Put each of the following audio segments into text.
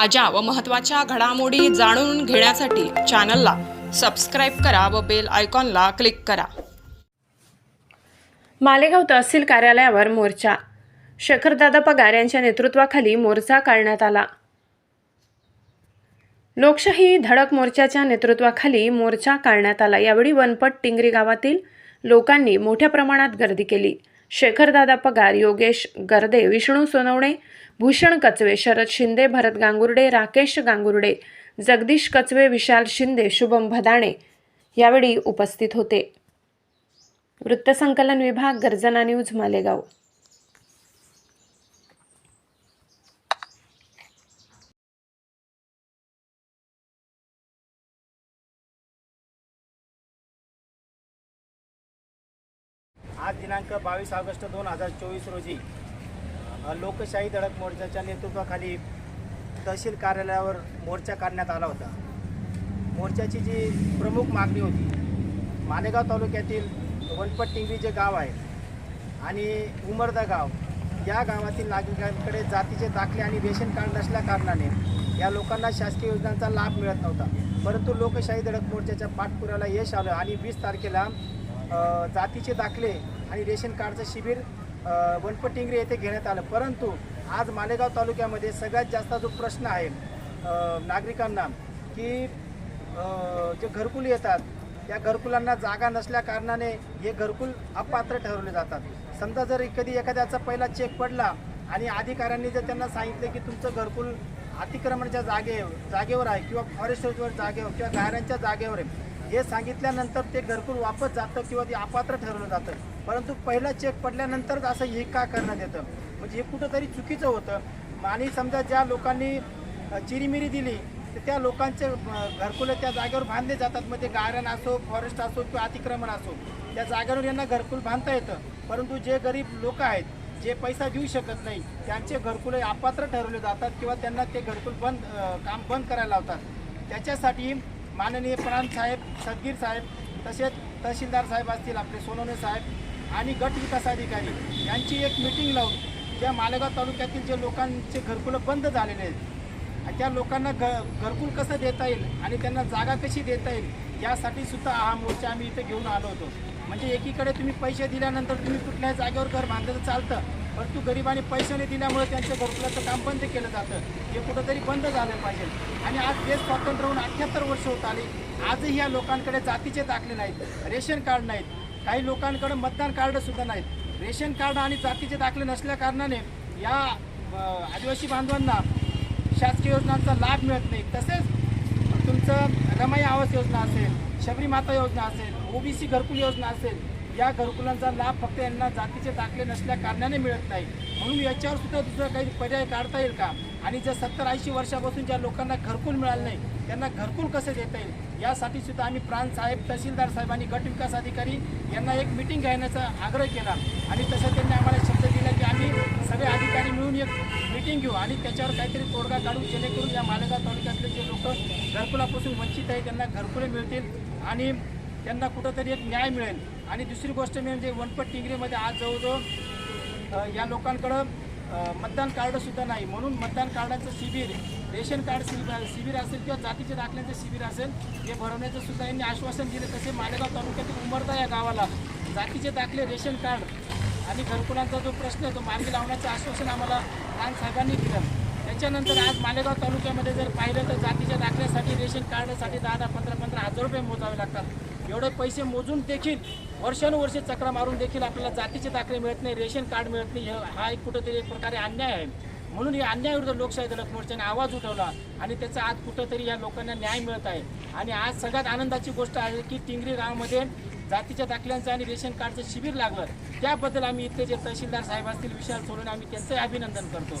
ताज्या व महत्त्वाच्या घडामोडी जाणून घेण्यासाठी चॅनलला सबस्क्राईब करा व बेल आयकॉनला क्लिक करा. मालेगाव तहसील कार्यालयावर मोर्चा. शेखरदादा पगार यांच्या नेतृत्वाखाली मोर्चा काढण्यात आला. लोकशाही धडक मोर्चाच्या नेतृत्वाखाली मोर्चा काढण्यात आला. यावेळी वनपट टिंगरी गावातील लोकांनी मोठ्या प्रमाणात गर्दी केली. शेखरदादा पगार योगेश गर्दे विष्णू सोनवणे भूषण कचवे शरद शिंदे भरत गांगुर्डे राकेश गांगुर्डे जगदीश कचवे विशाल शिंदे शुभम भदाणे यावेळी उपस्थित होते. वृत्तसंकलन विभाग गर्जना न्यूज मालेगाव. आज दिनांक बावीस ऑगस्ट दोन हजार चोवीस रोजी लोकशाही धडक मोर्चाच्या नेतृत्वाखाली तहसील कार्यालयावर मोर्चा काढण्यात आला होता. मोर्चाची जी प्रमुख मागणी होती मालेगाव तालुक्यातील वनपट्टिंगी जे गाव आहे आणि उमरदा गाव या गावातील नागरिकांकडे जातीचे दाखले आणि रेशन कार्ड नसल्या कारणाने या लोकांना शासकीय योजनांचा लाभ मिळत नव्हता. परंतु लोकशाही धडक मोर्चाच्या पाठपुराला यश आलं आणि वीस तारखेला जातीचे दाखले आणि रेशन कार्डचं शिबिर वनपटिंगरी येथे घेण्यात आलं. परंतु आज मालेगाव तालुक्यामध्ये सगळ्यात जास्त जो प्रश्न आहे नागरिकांना की जे घरकुल येतात त्या घरकुलांना जागा नसल्या कारणाने हे घरकुल अपात्र ठरवले जातात. समजा जर कधी एखाद्याचा पहिला चेक पडला आणि अधिकाऱ्यांनी जर त्यांना सांगितलं की तुमचं घरकुल अतिक्रमणाच्या जागे जागेवर आहे किंवा फॉरेस्टवर जागेवर किंवा गायरांच्या जागेवर आहे हे सांगितल्यानंतर ते घरकुल वापस जातं किंवा ते अपात्र ठरवलं जातं. परंतु पहिला चेक पडल्यानंतरच असं हे का करण्यात येतं? म्हणजे हे कुठंतरी चुकीचं होतं. आणि समजा ज्या लोकांनी चिरीमिरी दिली तर त्या लोकांचे घरकुलं त्या जागेवर बांधले जातात. म्हणजे गायरान असो फॉरेस्ट असो किंवा अतिक्रमण असो त्या जागेवर यांना घरकुल बांधता येतं. परंतु जे गरीब लोक आहेत जे पैसा देऊ शकत नाही त्यांचे घरकुले अपात्र ठरवले जातात किंवा त्यांना ते घरकुल बंद काम बंद करायला लावतात. त्याच्यासाठी माननीय प्राण साहेब सदगीर साहेब तसेच तहसीलदार साहेब असतील आपले सोनवणे साहेब आणि गट विकास अधिकारी यांची एक मिटिंग लावून ज्या मालेगाव तालुक्यातील जे लोकांचे घरकुलं बंद झालेले आहेत त्या लोकांना घ घरकुल कसं देता येईल आणि त्यांना जागा कशी देता येईल यासाठी सुद्धा हा मोर्चा आम्ही इथे घेऊन आलो होतो. म्हणजे एकीकडे तुम्ही पैसे दिल्यानंतर तुम्ही कुठल्याही जागेवर घर बांधलं तर चालतं परंतु गरिबांनी पैसे नाही दिल्यामुळे त्यांच्या घरकुलाचं काम बंद केलं जातं. हे कुठंतरी बंद झालं पाहिजे. आणि आज देश स्वातंत्र्य होऊन अठ्ठ्याहत्तर वर्ष होत आली आजही या लोकांकडे जातीचे दाखले नाहीत रेशन कार्ड नाहीत काही लोकांकडे मतदान कार्डसुद्धा नाहीत. रेशन कार्ड आणि जातीचे दाखले नसल्या कारणाने या आदिवासी बांधवांना शासकीय योजनांचा लाभ मिळत नाही. तसेच तुमचं रमाई आवास योजना असेल शबरी माता योजना असेल ओबीसी घरकुल योजना असेल या घरकुलांचा लाभ फक्त यांना जातीचे दाखले नसल्या कारणाने मिळत नाही. म्हणून याच्यावर सुद्धा दुसरं काही पर्याय काढता येईल का? आणि जर सत्तर ऐंशी वर्षापासून ज्या लोकांना घरकुल मिळालं नाही त्यांना घरकुल कसं देता येईल? यासाठी सुद्धा आम्ही प्राण साहेब तहसीलदार साहेब आणि गट विकास अधिकारी यांना एक मिटिंग घेण्याचा आग्रह केला. आणि तसं त्यांनी आम्हाला शब्द दिला की आम्ही सगळे अधिकारी मिळून एक मिटिंग घेऊ आणि त्याच्यावर काहीतरी तोडगा काढू जेणेकरून या मालेगाव तालुक्यातले जे लोक घरकुलापासून वंचित आहे त्यांना घरकुले मिळतील. आणि त्यांना कुठंतरी एक न्याय मिळेल. आणि दुसरी गोष्ट म्हणजे वनपट टिंगरीमध्ये आज जवळजवळ या लोकांकडं मतदान कार्डसुद्धा नाही. म्हणून मतदान कार्डाचं शिबिर रेशन कार्ड शिबिर शिबिर असेल किंवा जातीच्या दाखल्यांचं शिबिर असेल हे भरवण्याचं सुद्धा यांनी आश्वासन दिलं. तसे मालेगाव तालुक्यातील उमरदा या गावाला जातीचे दाखले रेशन कार्ड आणि घरकुलांचा जो प्रश्न आहे तो मार्गी लावण्याचं आश्वासन आम्हाला रान साहेबांनी दिलं. त्याच्यानंतर आज मालेगाव तालुक्यामध्ये जर पाहिलं तर जातीच्या दाखल्यासाठी रेशन कार्डसाठी दहा दहा पंधरा पंधरा हजार रुपये मोजावे लागतात. एवढे पैसे मोजून देखील वर्षानुवर्ष चक्र मारून देखील आपल्याला जातीचे दाखले मिळत नाही रेशन कार्ड मिळत नाही हे- हा एक कुठंतरी एक प्रकारे अन्याय आहे. म्हणून या अन्यायाविरुद्ध लोकशाही दलक मोर्चाने आवाज उठवला आणि त्याचा आज कुठंतरी या लोकांना न्याय मिळत आहे. आणि आज सगळ्यात आनंदाची गोष्ट आहे की टिंगरी गावामध्ये जातीच्या दाखल्यांचं आणि रेशन कार्डचं शिबिर लागलं. त्याबद्दल आम्ही इथले जे तहसीलदार साहेब असतील विशाल सोडून आम्ही त्यांचंही अभिनंदन करतो.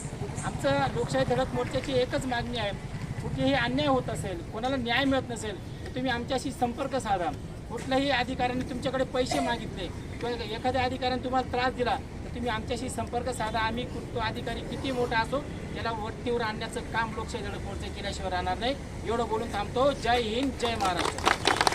आमचं लोकशाही धडक मोर्चाची एकच मागणी आहे. कुठेही अन्याय होत असेल कोणाला न्याय मिळत नसेल तर तुम्ही आमच्याशी संपर्क साधा. कुठल्याही अधिकाऱ्याने तुमच्याकडे पैसे मागितले किंवा एखाद्या अधिकाऱ्याने तुम्हाला त्रास दिला तर तुम्ही आमच्याशी संपर्क साधा. आम्ही तो अधिकारी किती मोठा असो त्याला वरतीवर आणण्याचं काम लोकशाही धडक केल्याशिवाय राहणार नाही. एवढं बोलून थांबतो. जय हिंद जय महाराष्ट्र.